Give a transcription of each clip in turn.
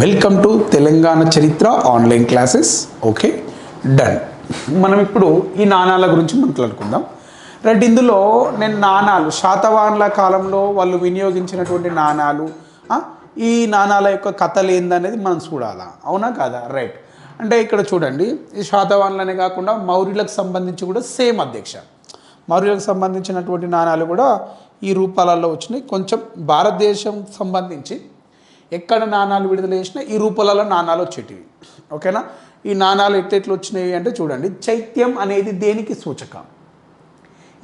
Welcome to Telangana చరిత్ర online classes okay done మనం ఇప్పుడు ఈ నాణాల గురించి మాట్లాడుకుందాం. రైట్ ఇందులో నేను నాణాలు శాతవాహనుల కాలంలో వాళ్ళు వినియోగించినటువంటి నాణాలు ఈ నాణాల యొక్క కథలు ఏందనేది మనం చూడాలా? అవునా కాదా? రైట్. అంటే ఇక్కడ చూడండి ఈ శాతవాహనులనే కాకుండా మౌర్యులకు సంబంధించి కూడా సేమ్ అధ్యక్ష. మౌర్యులకు సంబంధించినటువంటి నాణాలు కూడా ఈ రూపాలలో వచ్చినాయి. కొంచెం భారతదేశం సంబంధించి ఎక్కడ నాణాలు విడుదల చేసినా ఈ రూపాలలో నాణాలు వచ్చేటివి. ఓకేనా? ఈ నాణాలు ఎట్లెట్లు వచ్చినాయి అంటే చూడండి. చైత్యం అనేది దేనికి సూచకం?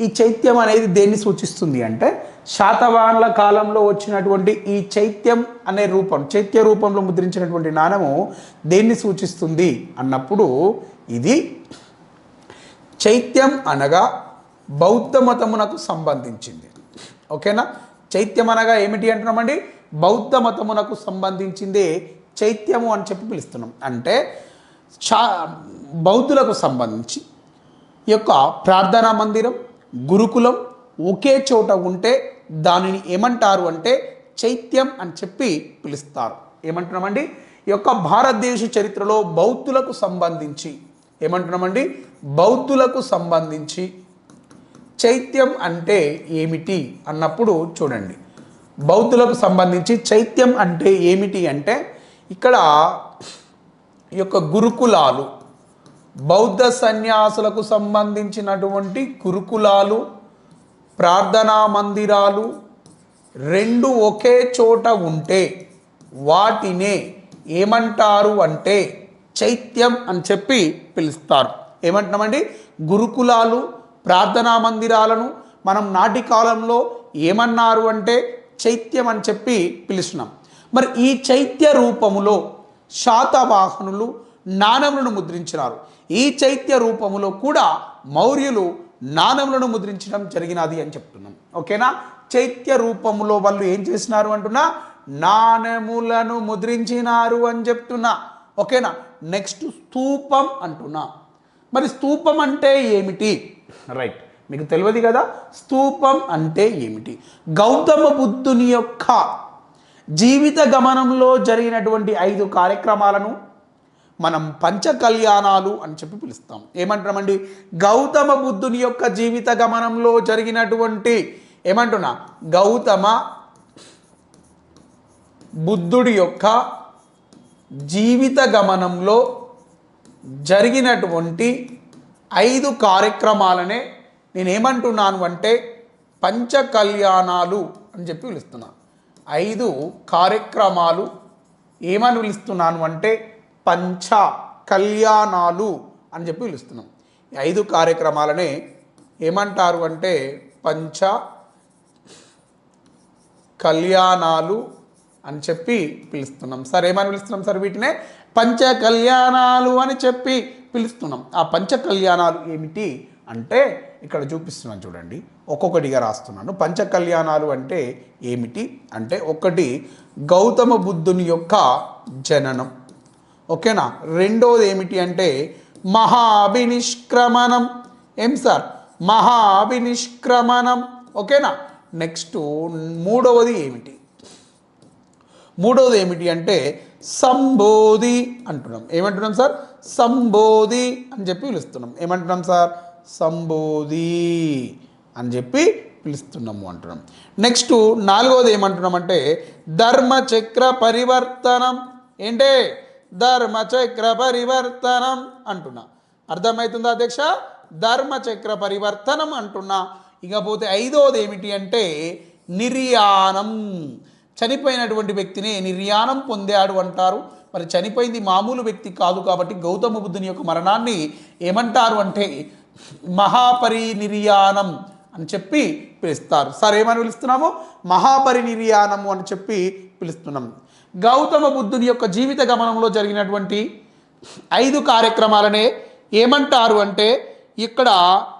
ఈ చైత్యం అనేది దేన్ని సూచిస్తుంది అంటే శాతవాహనుల కాలంలో వచ్చినటువంటి ఈ చైత్యం అనే రూపం చైత్య రూపంలో ముద్రించినటువంటి నాణము దేన్ని సూచిస్తుంది? అన్నప్పుడు ఇది చైత్యం అనగా బౌద్ధ మతమునకు సంబంధించింది. ఓకేనా? చైత్యం అనగా ఏమిటి అంటున్నామండి? బౌద్ధ మతమునకు సంబంధించిందే చైత్యము అని చెప్పి పిలుస్తున్నాం. అంటే చా బౌద్ధులకు సంబంధించి యొక్క ప్రార్థనా మందిరం గురుకులం ఒకే చోట ఉంటే దానిని ఏమంటారు అంటే చైత్యం అని చెప్పి పిలుస్తారు. ఏమంటున్నామండి? ఈ యొక్క భారతదేశ చరిత్రలో బౌద్ధులకు సంబంధించి ఏమంటున్నామండి? బౌద్ధులకు సంబంధించి చైత్యం అంటే ఏమిటి అన్నప్పుడు చూడండి. బౌద్ధులకు సంబంధించి చైత్యం అంటే ఏమిటి అంటే ఇక్కడ ఈ యొక్క గురుకులాలు బౌద్ధ సన్యాసులకు సంబంధించినటువంటి గురుకులాలు ప్రార్థనా మందిరాలు రెండు ఒకే చోట ఉంటే వాటినే ఏమంటారు అంటే చైత్యం అని చెప్పి పిలుస్తారు. ఏమంటున్నామండి? గురుకులాలు ప్రార్థనా మందిరాలను మనం నాటి కాలంలో ఏమన్నారు అంటే చైత్యం అని చెప్పి పిలుస్తున్నాం. మరి ఈ చైత్య రూపములో శాతవాహనులు నాణములను ముద్రించినారు. ఈ చైత్య రూపములో కూడా మౌర్యులు నాణములను ముద్రించడం జరిగినది అని చెప్తున్నాం. ఓకేనా? చైత్య రూపములో వాళ్ళు ఏం చేసినారు అంటున్నా? నాణములను ముద్రించినారు అని చెప్తున్నా. ఓకేనా? నెక్స్ట్ స్తూపం అంటున్నా. మరి స్తూపం అంటే ఏమిటి? రైట్. మీకు తెలియదు కదా? స్తూపం అంటే ఏమిటి? గౌతమ బుద్ధుని యొక్క జీవిత గమనంలో జరిగినటువంటి ఐదు కార్యక్రమాలను మనం పంచ కళ్యాణాలు అని చెప్పి పిలుస్తాం. ఏమంటామండి గౌతమ బుద్ధుని యొక్క జీవిత గమనంలో జరిగినటువంటి ఏమంటున్నా? గౌతమ బుద్ధుడి యొక్క జీవిత గమనంలో జరిగినటువంటి ఐదు కార్యక్రమాలనే నేను ఏమంటున్నాను అంటే పంచ కళ్యాణాలు అని చెప్పి పిలుస్తున్నాను ఐదు కార్యక్రమాలు ఏమని పిలుస్తున్నాను అంటే పంచ కళ్యాణాలు అని చెప్పి పిలుస్తున్నాం. ఈ ఐదు కార్యక్రమాలనే ఏమంటారు అంటే పంచ కళ్యాణాలు అని చెప్పి పిలుస్తున్నాం. సార్ ఏమని పిలుస్తున్నాం సార్ వీటినే? పంచ కళ్యాణాలు అని చెప్పి పిలుస్తున్నాం. ఆ పంచ కళ్యాణాలు ఏమిటి? అంటే ఇక్కడ చూపిస్తున్నాను చూడండి. ఒక్కొక్కటిగా రాస్తున్నాను. పంచ కళ్యాణాలు అంటే ఏమిటి? అంటే ఒకటి గౌతమ బుద్ధుని యొక్క జననం. ఓకేనా? రెండోది ఏమిటి అంటే మహాభినిష్క్రమణం. ఏం సార్? మహాభినిష్క్రమణం. ఓకేనా? నెక్స్ట్ మూడవది ఏమిటి? మూడవది ఏమిటి అంటే సంబోధి అంటున్నాం. ఏమంటున్నాం సార్? సంబోధి అని చెప్పి పిలుస్తున్నాం. ఏమంటున్నాం సార్? సంబోధి అని చెప్పి పిలుస్తున్నాము అంటున్నాం. నెక్స్ట్ నాలుగవది ఏమంటున్నామంటే ధర్మచక్ర పరివర్తనం. ఏంటే? ధర్మచక్ర పరివర్తనం అంటున్నా. అర్థమవుతుందా అధ్యక్ష? ధర్మచక్ర పరివర్తనం అంటున్నా. ఇకపోతే ఐదవది ఏమిటి అంటే నిర్యాణం. చనిపోయినటువంటి వ్యక్తిని నిర్యాణం పొందాడు అంటారు. మరి చనిపోయింది మామూలు వ్యక్తి కాదు కాబట్టి గౌతమ బుద్ధుని యొక్క మరణాన్ని ఏమంటారు అంటే మహాపరినిర్యాణం అని చెప్పి పిలుస్తారు. సార్ ఏమని పిలుస్తున్నాము? మహాపరినిర్యాణము అని చెప్పి పిలుస్తున్నాం. గౌతమ బుద్ధుని యొక్క జీవిత గమనంలో జరిగినటువంటి ఐదు కార్యక్రమాలనే ఏమంటారు అంటే ఇక్కడ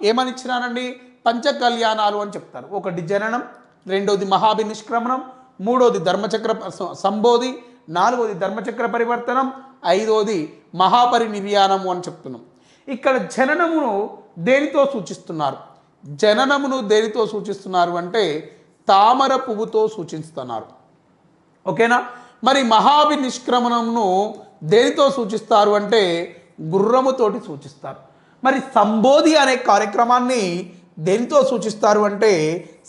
ఏమని ఇచ్చినానండి పంచ కళ్యాణాలు అని చెప్తారు. ఒకటి జననం రెండోది మహాభినిష్క్రమణం మూడోది ధర్మచక్ర సంబోధి నాలుగోది ధర్మచక్ర పరివర్తనం ఐదోది మహాపరినిర్యాణము అని చెప్తున్నాం. ఇక్కడ జననమును దేనితో సూచిస్తున్నారు? జననమును దేనితో సూచిస్తున్నారు అంటే తామర పువ్వుతో సూచిస్తున్నారు. ఓకేనా? మరి మహాభి నిష్క్రమణమును దేనితో సూచిస్తారు అంటే గుర్రముతోటి సూచిస్తారు. మరి సంబోధి అనే కార్యక్రమాన్ని దేనితో సూచిస్తారు అంటే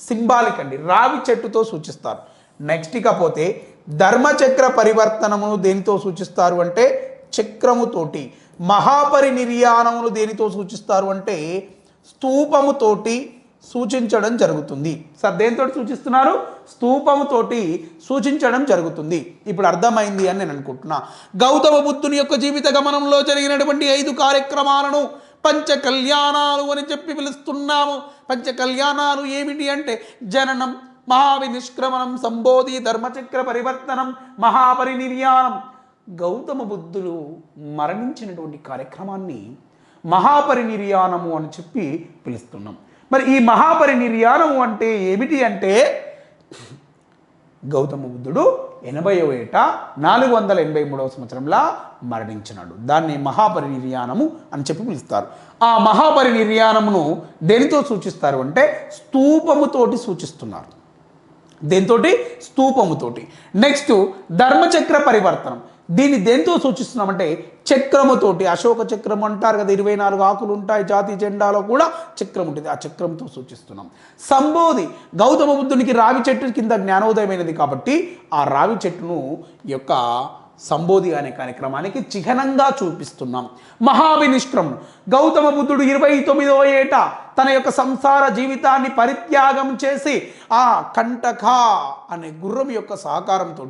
సింబాలిక్ అండి రావి చెట్టుతో సూచిస్తారు. నెక్స్ట్ ఇకపోతే ధర్మచక్ర పరివర్తనమును దేనితో సూచిస్తారు అంటే చక్రముతోటి. మహాపరినిర్యాణమును దేనితో సూచిస్తారు అంటే స్తూపముతోటి సూచించడం జరుగుతుంది. సార్ దేనితో సూచిస్తున్నారు? స్తూపముతోటి సూచించడం జరుగుతుంది. ఇప్పుడు అర్థమైంది అని నేను అనుకుంటున్నా. గౌతమ బుద్ధుని యొక్క జీవిత గమనంలో జరిగినటువంటి ఐదు కార్యక్రమాలను పంచ కళ్యాణాలు అని చెప్పి పిలుస్తున్నాము. పంచ కళ్యాణాలు ఏమిటి అంటే జననం మహావినిష్క్రమణం సంబోధి ధర్మచక్ర పరివర్తనం మహాపరినిర్యాణం. గౌతమ బుద్ధులు మరణించినటువంటి కార్యక్రమాన్ని మహాపరినిర్యాణము అని చెప్పి పిలుస్తున్నాం. మరి ఈ మహాపరినిర్యాణము అంటే ఏమిటి అంటే గౌతమ బుద్ధుడు ఎనభైవ ఏట నాలుగు వందల ఎనభై మూడవ సంవత్సరంలో మరణించినాడు. దాన్ని మహాపరినిర్యాణము అని చెప్పి పిలుస్తారు. ఆ మహాపరినిర్యాణమును దేనితో సూచిస్తారు అంటే స్తూపముతోటి సూచిస్తున్నారు. దేనితోటి? స్తూపముతోటి. నెక్స్ట్ ధర్మచక్ర పరివర్తనం. దీన్ని దేంతో సూచిస్తున్నామంటే చక్రముతోటి. అశోక చక్రం అంటారు కదా ఇరవై నాలుగు ఆకులు ఉంటాయి జాతి జెండాలో కూడా చక్రం ఉంటుంది. ఆ చక్రంతో సూచిస్తున్నాం. సంబోధి గౌతమ బుద్ధునికి రావి చెట్టు కింద జ్ఞానోదయమైనది కాబట్టి ఆ రావి చెట్టును యొక్క సంబోధి అనే కార్యక్రమానికి చిహ్నంగా చూపిస్తున్నాం. మహావినిష్క్రమం గౌతమ బుద్ధుడు ఇరవై తొమ్మిదో ఏట తన యొక్క సంసార జీవితాన్ని పరిత్యాగం చేసి ఆ కంటక అనే గుర్రం యొక్క సహకారంతో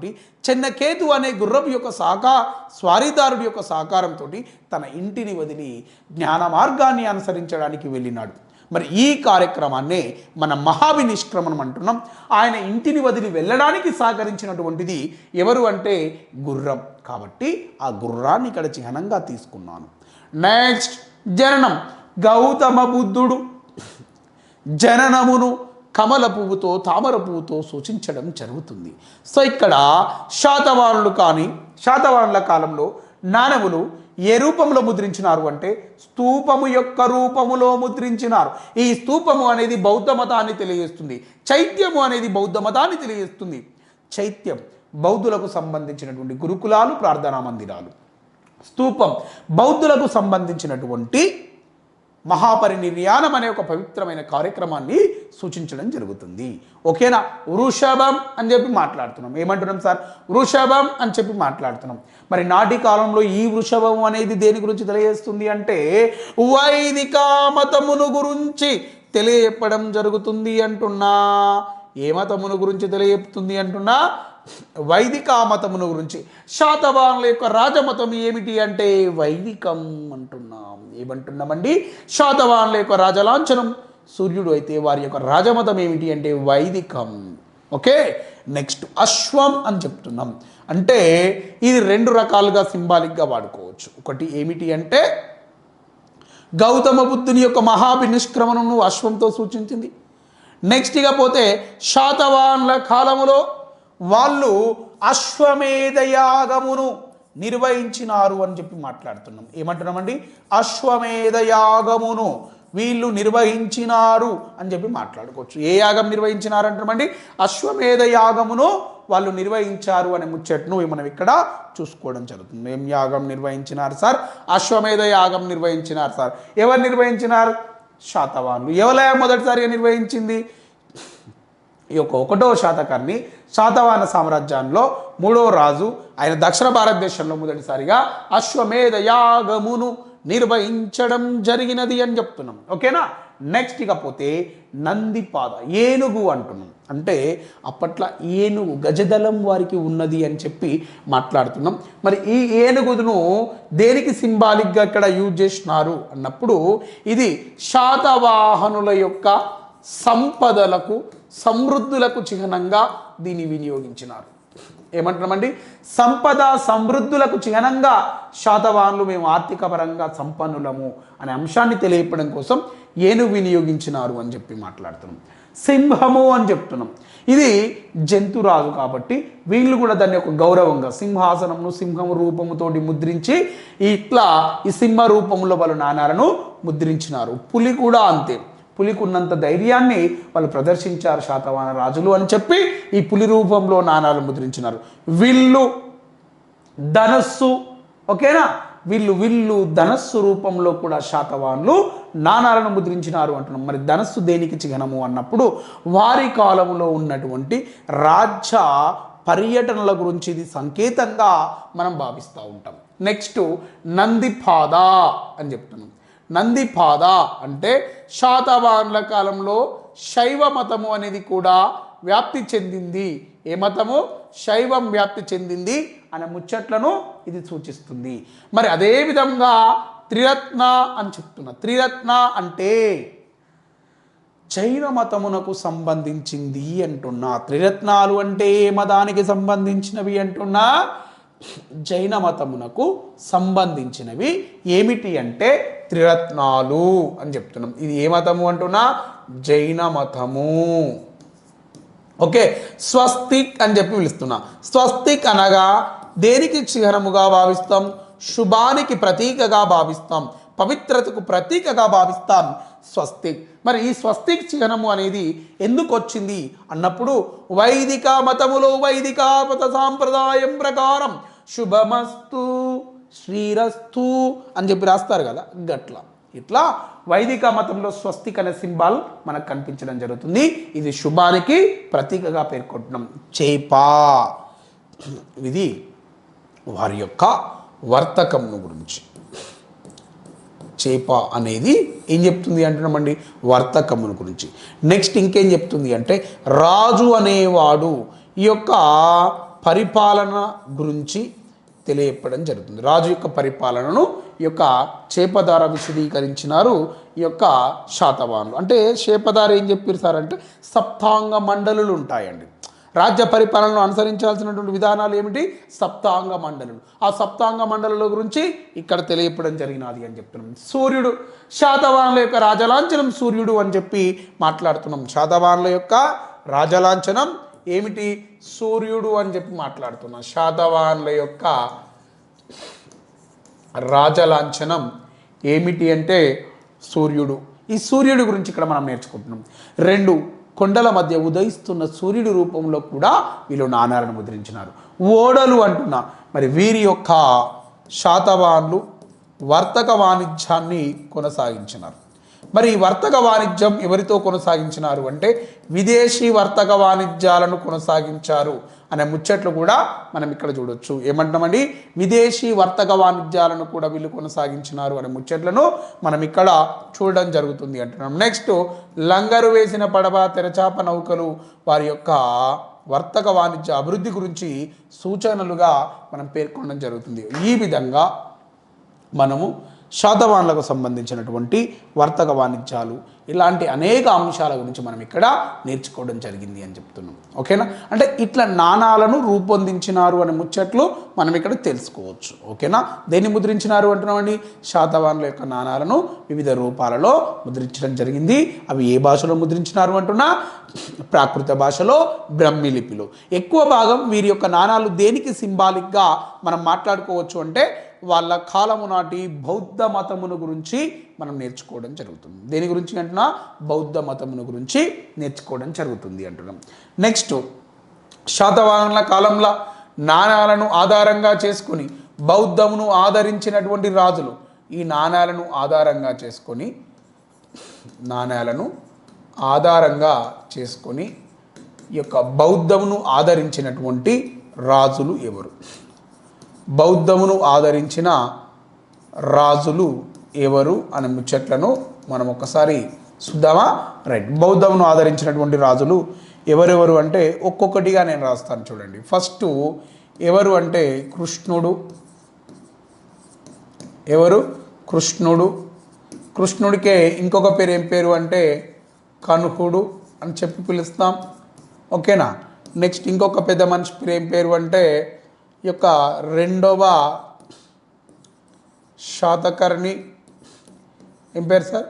చెన్నకేతు అనే గుర్రం యొక్క సహకా స్వారీదారుడి యొక్క సహకారంతో తన ఇంటిని వదిలి జ్ఞాన మార్గాన్ని అనుసరించడానికి వెళ్ళినాడు. మరి ఈ కార్యక్రమాన్నే మన మహావినిష్క్రమణం అంటున్నాం. ఆయన ఇంటిని వదిలి వెళ్ళడానికి సహకరించినటువంటిది ఎవరు అంటే గుర్రం. కాబట్టి ఆ గుర్రాన్ని ఇక్కడ చిహ్నంగా తీసుకున్నాను. నెక్స్ట్ జననం. గౌతమ బుద్ధుడు జననమును కమల పువ్వుతో తామర పువ్వుతో సూచించడం జరుగుతుంది. సో ఇక్కడ శాతవాహనులు కానీ శాతవాహనుల కాలంలో నానములు ఏ రూపంలో ముద్రించినారు అంటే స్తూపము యొక్క రూపములో ముద్రించినారు. ఈ స్తూపము అనేది బౌద్ధ మతాన్ని తెలియజేస్తుంది. చైత్యము అనేది బౌద్ధ మతాన్ని తెలియజేస్తుంది. చైత్యం బౌద్ధులకు సంబంధించినటువంటి గురుకులాలు ప్రార్థనా మందిరాలు. స్తూపం బౌద్ధులకు సంబంధించినటువంటి మహాపరినిర్యాణం అనే ఒక పవిత్రమైన కార్యక్రమాన్ని సూచించడం జరుగుతుంది. ఓకేనా? వృషభం అని చెప్పి మాట్లాడుతున్నాం. ఏమంటున్నాం సార్? వృషభం అని చెప్పి మాట్లాడుతున్నాం. మరి నాటి కాలంలో ఈ వృషభం అనేది దేని గురించి తెలియజేస్తుంది అంటే వైదిక మతమును గురించి తెలియపడం జరుగుతుంది అంటున్నా. ఏ మతమును గురించి తెలియజెప్తుంది అంటున్నా? వైదిక మతమును గురించి. శాతవాహనుల యొక్క రాజమతం ఏమిటి అంటే వైదికం అంటున్నాం. ఏమంటున్నామండి? శాతవాహనుల యొక్క రాజలాంఛనం సూర్యుడు అయితే వారి యొక్క రాజమతం ఏమిటి అంటే వైదికం. ఓకే? నెక్స్ట్ అశ్వం అని చెప్తున్నాం. అంటే ఇది రెండు రకాలుగా సింబాలిక్గా వాడుకోవచ్చు. ఒకటి ఏమిటి అంటే గౌతమ బుద్ధుని యొక్క మహాభినిష్క్రమణను అశ్వంతో సూచించింది. నెక్స్ట్ ఇక పోతే కాలములో వాళ్ళు అశ్వమేధయాగమును నిర్వహించినారు అని చెప్పి మాట్లాడుతున్నాం. ఏమంటున్నామండి? అశ్వమేధయాగమును వీళ్ళు నిర్వహించినారు అని చెప్పి మాట్లాడుకోవచ్చు. ఏ యాగం నిర్వహించినారు అంటామండి అశ్వమేధ యాగమును వాళ్ళు నిర్వహించారు అనే ముచ్చట్ను మనం ఇక్కడ చూసుకోవడం జరుగుతుంది. ఏం యాగం నిర్వహించినారు సార్? అశ్వమేధ యాగం నిర్వహించినారు సార్. ఎవరు నిర్వహించినారు? శాతవానులు ఎవలయ మొదటిసారిగా నిర్వహించింది? ఈ యొక్క ఒకటో శాతకాన్ని శాతవాన సామ్రాజ్యంలో మూడో రాజు ఆయన దక్షిణ భారతదేశంలో మొదటిసారిగా అశ్వమేధ యాగమును నిర్వహించడం జరిగినది అని చెప్తున్నాం. ఓకేనా? నెక్స్ట్ ఇకపోతే నందిపాద ఏనుగు అంటున్నాం. అంటే అప్పట్లో ఏనుగు గజదళం వారికి ఉన్నది అని చెప్పి మాట్లాడుతున్నాం. మరి ఈ ఏనుగును దేనికి సింబాలిక్గా ఇక్కడ యూజ్ చేసినారు అన్నప్పుడు ఇది శాతవాహనుల యొక్క సంపదలకు సమృద్ధులకు చిహ్నంగా దీన్ని వినియోగించినారు. ఏమంటున్నామండి? సంపద సమృద్ధులకు చిహ్నంగా శాతవాహనులు మేము ఆర్థిక పరంగా సంపన్నులము అనే అంశాన్ని తెలియపడం కోసం ఏను వినియోగించినారు అని చెప్పి మాట్లాడుతున్నాం. సింహము అని చెప్తున్నాం. ఇది జంతురాజు కాబట్టి వీళ్ళు కూడా దాన్ని ఒక గౌరవంగా సింహాసనమును సింహం రూపముతోటి ముద్రించి ఇట్లా ఈ సింహ రూపంలో వాళ్ళ నాణాలను ముద్రించినారు. పులి కూడా అంతే. పులికి ఉన్నంత ధైర్యాన్ని వాళ్ళు ప్రదర్శించారు శాతవాహన రాజులు అని చెప్పి ఈ పులి రూపంలో నాణాలు ముద్రించినారు. విల్లు ధనస్సు ఓకేనా? వీళ్ళు విల్లు ధనస్సు రూపంలో కూడా శాతవాన్లు నాణాలను ముద్రించినారు అంటున్నాం. మరి ధనస్సు దేనికి చిహ్నము అన్నప్పుడు వారి కాలంలో ఉన్నటువంటి రాజ్య పర్యటనల గురించి ఇది సంకేతంగా మనం భావిస్తూ ఉంటాం. నెక్స్ట్ నందిపాద అని చెప్తున్నాం. నందిపాద అంటే శాతవాహనుల కాలంలో శైవ మతము అనేది కూడా వ్యాప్తి చెందింది. ఏ మతము? శైవం వ్యాప్తి చెందింది అనే ముచ్చట్లను ఇది సూచిస్తుంది. మరి అదే విధంగా త్రిరత్న అని చెప్తున్నా త్రిరత్న అంటే జైన మతమునకు సంబంధించింది అంటున్నా. త్రిరత్నాలు అంటే ఏ మతానికి సంబంధించినవి అంటున్నా? జైన మతమునకు సంబంధించినవి. ఏమిటి అంటే త్రిరత్నాలు అని చెప్తున్నాం. ఇది ఏ మతము అంటున్నా? జైన మతము. ఓకే స్వస్తిక్ అని చెప్పి పిలుస్తున్నా. స్వస్తిక్ అనగా దేనికి చిహ్నముగా భావిస్తాం? శుభానికి ప్రతీకగా భావిస్తాం. పవిత్రతకు ప్రతీకగా భావిస్తాం. స్వస్తిక్. మరి ఈ స్వస్తిక్ చిహ్నము అనేది ఎందుకు వచ్చింది? అన్నప్పుడు వైదిక మతములో వైదిక మత సాంప్రదాయం ప్రకారం శుభమస్తు శ్రీరస్తు అని చెప్పి రాస్తారు కదా గట్ల. ఇట్లా వైదిక మతంలో స్వస్తిక్ అనే సింబాల్ మనకు కనిపించడం జరుగుతుంది. ఇది శుభానికి ప్రతీకగా పేర్కొంటున్నాం చేపా. ఇది వారి యొక్క వర్తకమును గురించి. చేప అనేది ఏం చెప్తుంది అంటున్నామండి? వర్తకమును గురించి. నెక్స్ట్ ఇంకేం చెప్తుంది అంటే రాజు అనేవాడు ఈ యొక్క పరిపాలన గురించి తెలియపడం జరుగుతుంది. రాజు యొక్క పరిపాలనను ఈ యొక్క చేపధార విశదీకరించినారు ఈ యొక్క శాతవాహనులు. అంటే చేపధార ఏం చెప్పారు సార్ అంటే సప్తాంగ మండలులు ఉంటాయండి. రాజ్య పరిపాలనను అనుసరించాల్సినటువంటి విధానాలు ఏమిటి? సప్తాంగ మండలులు. ఆ సప్తాంగ మండలుల గురించి ఇక్కడ తెలియపడం జరిగినది అని చెప్తున్నాం. సూర్యుడు శాతవానుల యొక్క రాజలాంఛనం సూర్యుడు అని చెప్పి మాట్లాడుతున్నాం. శాతవానుల యొక్క రాజలాంఛనం ఏమిటి? సూర్యుడు అని చెప్పి మాట్లాడుతున్నాం. శాతవాహనుల యొక్క రాజలాంఛనం ఏమిటి అంటే సూర్యుడు. ఈ సూర్యుడి గురించి ఇక్కడ మనం నేర్చుకుంటున్నాం. రెండు కొండల మధ్య ఉదయిస్తున్న సూర్యుడి రూపంలో కూడా వీళ్ళు నాణాలను ముద్రించినారు. ఓడలు అంటున్నా. మరి వీరి యొక్క శాతవాన్లు వర్తక వాణిజ్యాన్ని కొనసాగించినారు. మరి ఈ వర్తక వాణిజ్యం ఎవరితో కొనసాగించినారు అంటే విదేశీ వర్తక వాణిజ్యాలను కొనసాగించారు అనే ముచ్చట్లు కూడా మనం ఇక్కడ చూడొచ్చు. ఏమంటామండి విదేశీ వర్తక వాణిజ్యాలను కూడా వీళ్ళు కొనసాగించినారు అనే ముచ్చట్లను మనం ఇక్కడ చూడడం జరుగుతుంది అంటున్నాం. నెక్స్ట్ లంగరు వేసిన పడవ తెరచాప నౌకలు వారి యొక్క వర్తక వాణిజ్య అభివృద్ధి గురించి సూచనలుగా మనం పేర్కొనడం జరుగుతుంది. ఈ విధంగా మనము శాతవాన్లకు సంబంధించినటువంటి వర్తక వాణిజ్యాలు. ఇలాంటి అనేక అంశాల గురించి మనం ఇక్కడ నేర్చుకోవడం జరిగింది అని చెప్తున్నాం. ఓకేనా? అంటే ఇట్లా నాణాలను రూపొందించినారు అనే ముచ్చట్లు మనం ఇక్కడ తెలుసుకోవచ్చు. ఓకేనా? దేన్ని ముద్రించినారు అంటున్నామండి శాతవాన్ల యొక్క నాణాలను వివిధ రూపాలలో ముద్రించడం జరిగింది. అవి ఏ భాషలో ముద్రించినారు అంటున్నా? ప్రాకృత భాషలో బ్రహ్మి లిపిలో. ఎక్కువ భాగం వీరి యొక్క నాణాలు దేనికి సింబాలిక్గా మనం మాట్లాడుకోవచ్చు అంటే వాళ్ళ కాలము నాటి బౌద్ధ మతమును గురించి మనం నేర్చుకోవడం జరుగుతుంది. దేని గురించి అంటున్నా? బౌద్ధ మతమును గురించి నేర్చుకోవడం జరుగుతుంది అంటున్నాం. నెక్స్ట్ శాతవాహనుల కాలంలో నాణాలను ఆధారంగా చేసుకొని బౌద్ధమును ఆదరించినటువంటి రాజులు ఈ నాణాలను ఆధారంగా చేసుకొని నాణాలను ఆధారంగా చేసుకొని ఈ యొక్క బౌద్ధమును ఆదరించినటువంటి రాజులు ఎవరు? బౌద్ధమును ఆదరించిన రాజులు ఎవరు అనే ముచ్చట్లను మనం ఒకసారి చూద్దామా? రైట్. బౌద్ధమును ఆదరించినటువంటి రాజులు ఎవరెవరు అంటే ఒక్కొక్కటిగా నేను రాస్తాను చూడండి. ఫస్ట్ ఎవరు అంటే కృష్ణుడు. ఎవరు? కృష్ణుడు. కృష్ణుడికే ఇంకొక పేరు ఏం పేరు అంటే కనుహుడు అని చెప్పి పిలుస్తాం. ఓకేనా? నెక్స్ట్ ఇంకొక పెద్ద మనిషి పేరు ఏం పేరు అంటే యొక్క రెండవ శాతకర్ణి. ఏం పేరు సార్?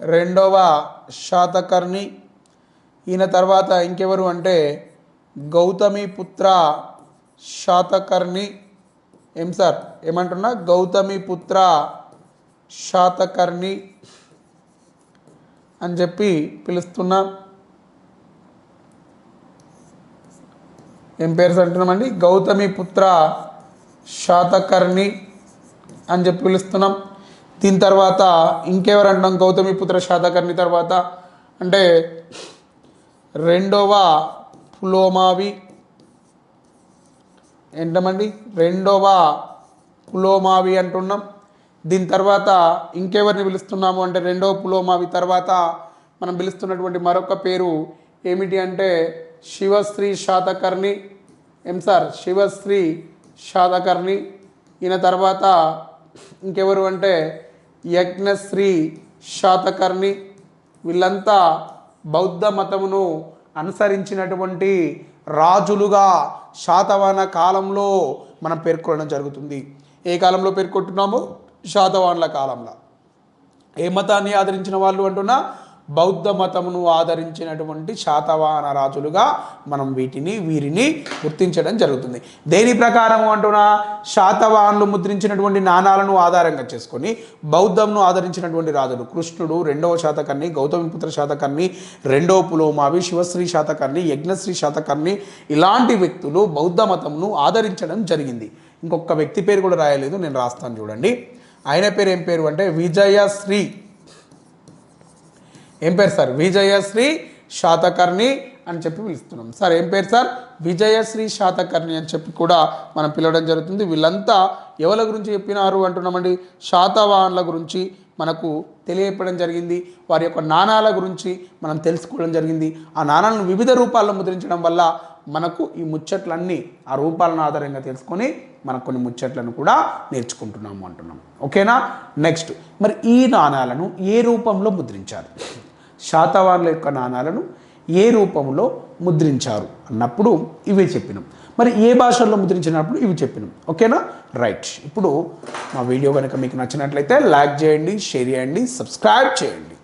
రెండవ శాతకర్ణి. ఈయన తర్వాత ఇంకెవరు అంటే గౌతమి పుత్ర శాతకర్ణి. ఏం సార్? ఏమంటున్నా? గౌతమి పుత్ర శాతకర్ణి అని చెప్పి పిలుస్తున్నాం. ఏం పేరు అంటున్నామండి? గౌతమి పుత్ర శాతకర్ణి అని చెప్పి పిలుస్తున్నాం. దీని తర్వాత ఇంకెవరు అంటున్నాం? గౌతమి పుత్ర శాతకర్ణి తర్వాత. అంటే రెండవ పులోమావి. ఏంటమండి? రెండవ పులోమావి అంటున్నాం. దీని తర్వాత ఇంకెవరిని పిలుస్తున్నాము? అంటే రెండవ పులోమావి తర్వాత మనం పిలుస్తున్నటువంటి మరొక పేరు ఏమిటి అంటే శివశ్రీ శాతకర్ణి. ఏం సార్? శివశ్రీ శాతకర్ణి. ఈయన తర్వాత ఇంకెవరు అంటే యజ్ఞశ్రీ శాతకర్ణి. వీళ్ళంతా బౌద్ధ మతమును అనుసరించినటువంటి రాజులుగా శాతవాహన కాలంలో మనం పేర్కొనడం జరుగుతుంది. ఏ కాలంలో పేర్కొంటున్నాము? శాతవానుల కాలంలో. ఏ మతాన్ని ఆదరించిన వాళ్ళు అంటున్నా? బౌద్ధ మతమును ఆదరించినటువంటి శాతవాహన రాజులుగా మనం వీటిని వీరిని గుర్తించడం జరుగుతుంది. దేని ప్రకారం అంటున్నా? శాతవాహనులు ముద్రించినటువంటి నాణాలను ఆధారంగా చేసుకొని బౌద్ధంను ఆదరించినటువంటి రాజులు కృష్ణుడు రెండవ శాతకర్ణి గౌతమిపుత్ర శాతకర్ణి రెండవ పులోమావి శివశ్రీ శాతకర్ణి యజ్ఞశ్రీ శాతకర్ణి ఇలాంటి వ్యక్తులు బౌద్ధ మతంను ఆదరించడం జరిగింది. ఇంకొక వ్యక్తి పేరు కూడా రాయలేదు నేను రాస్తాను చూడండి. ఆయన పేరు ఏం పేరు అంటే విజయశ్రీ. ఏం పేరు సార్? విజయశ్రీ శాతకర్ణి అని చెప్పి పిలుస్తున్నాం. సార్ ఏం పేరు సార్? విజయశ్రీ శాతకర్ణి అని చెప్పి కూడా మనం పిలవడం జరుగుతుంది. వీళ్ళంతా ఎవరి గురించి చెప్పినారు అంటున్నామండి? శాతవాహనుల గురించి మనకు తెలియపడం జరిగింది. వారి యొక్క నాణాల గురించి మనం తెలుసుకోవడం జరిగింది. ఆ నాణాలను వివిధ రూపాల్లో ముద్రించడం వల్ల మనకు ఈ ముచ్చట్లన్నీ ఆ రూపాలను ఆధారంగా తెలుసుకొని మనకు కొన్ని ముచ్చట్లను కూడా నేర్చుకుంటున్నాము అంటున్నాం. ఓకేనా? నెక్స్ట్. మరి ఈ నాణాలను ఏ రూపంలో ముద్రించారు? శాతవాహనుల యొక్క నాణాలను ఏ రూపంలో ముద్రించారు అన్నప్పుడు ఇవే చెప్పినాం. మరి ఏ భాషల్లో ముద్రించినప్పుడు ఇవి చెప్పినాం. ఓకేనా? రైట్. ఇప్పుడు మా వీడియో కనుక మీకు నచ్చినట్లయితే లైక్ చేయండి షేర్ చేయండి సబ్స్క్రైబ్ చేయండి.